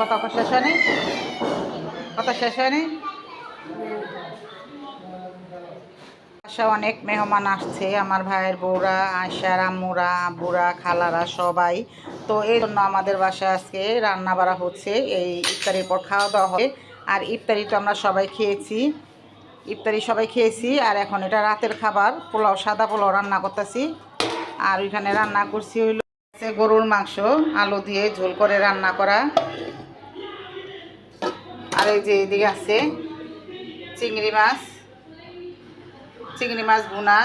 কথা শেষ কথা শেষ অনেক মেহমান আসছে। আমার ভাইয়ের বউরা আয়সার আম্মুরা বুড়া খালারা সবাই। তো এই জন্য আমাদের বাসায় আজকে রান্না বাড়া হচ্ছে। এই ইফতারির পর খাওয়া দাওয়া হবে। আর ইফতারি তো আমরা সবাই খেয়েছি। ইফতারি সবাই খেয়েছি। আর এখন এটা রাতের খাবার। পোলাও, সাদা পোলাও রান্না করতেছি। আর ওইখানে রান্না করছি হইল হচ্ছে গরুর মাংস, আলু দিয়ে ঝোল করে রান্না করা। আর এই যে এদিকে আছে, চিংড়ি মাছ চিংড়ি মাছ ভুনা।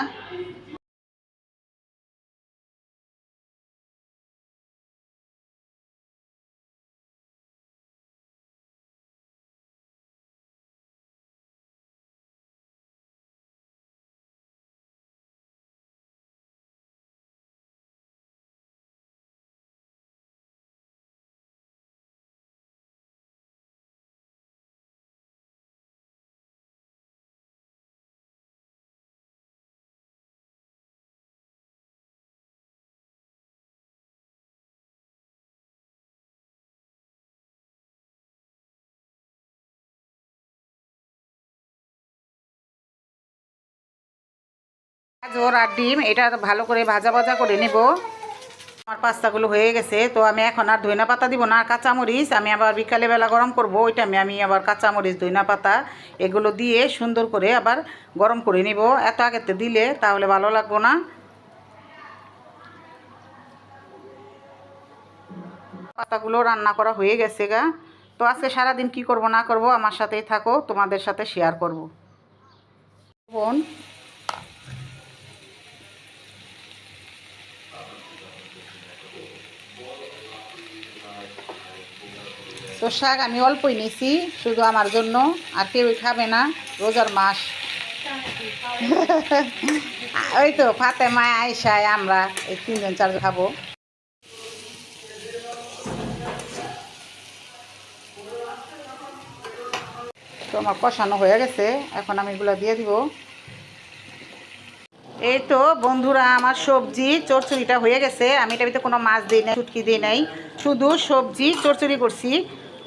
গাজর আর ডিম, এটা ভালো করে ভাজা ভাজা করে নেব। আমার পাস্তাগুলো হয়ে গেছে, তো আমি এখন আর ধইনা পাতা দিব না, আর কাঁচামরিচ আমি আবার বিকালে বেলা গরম করব, ওই টাইমে আমি আবার কাঁচামরিচ, ধইনা পাতা এগুলো দিয়ে সুন্দর করে আবার গরম করে নিব। এত আগেতে দিলে তাহলে ভালো লাগবো না। পাতাগুলো রান্না করা হয়ে গেছে গা। তো আজকে সারাদিন কি করব না করব আমার সাথেই থাকো, তোমাদের সাথে শেয়ার করব। বোন তো শাক আমি অল্পই নিছি, শুধু আমার জন্য, আর কেউই খাবে না, রোজার মাস। ওই তো ফাতে মায় আইসায় আমরা, এই তিনজন চারজন খাব। তো আমার কষানো হয়ে গেছে, এখন আমি এগুলো দিয়ে দিব। এই তো বন্ধুরা, আমার সবজি চরচড়িটা হয়ে গেছে। আমি এটার ভিতরে কোনো মাছ দিই নাই চুটকি দিই নাই। শুধু সবজি চরচড়ি করছি।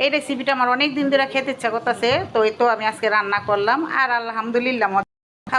এই রেসিপিটা আমার অনেক দিন ধরে খেতে ইচ্ছা করতেছে, তো এই তো আমি আজকে রান্না করলাম। আর আলহামদুলিল্লাহ, মজা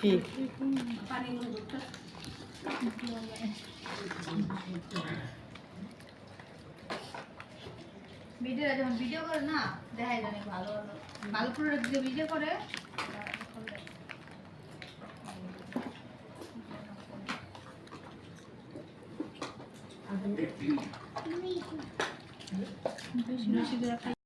কি? ভিডিও যখন ভিডিও করে না দেখাই জানে ভালো ভালো ভালো। করে যে ভিডিও করে বেশি বেশি করে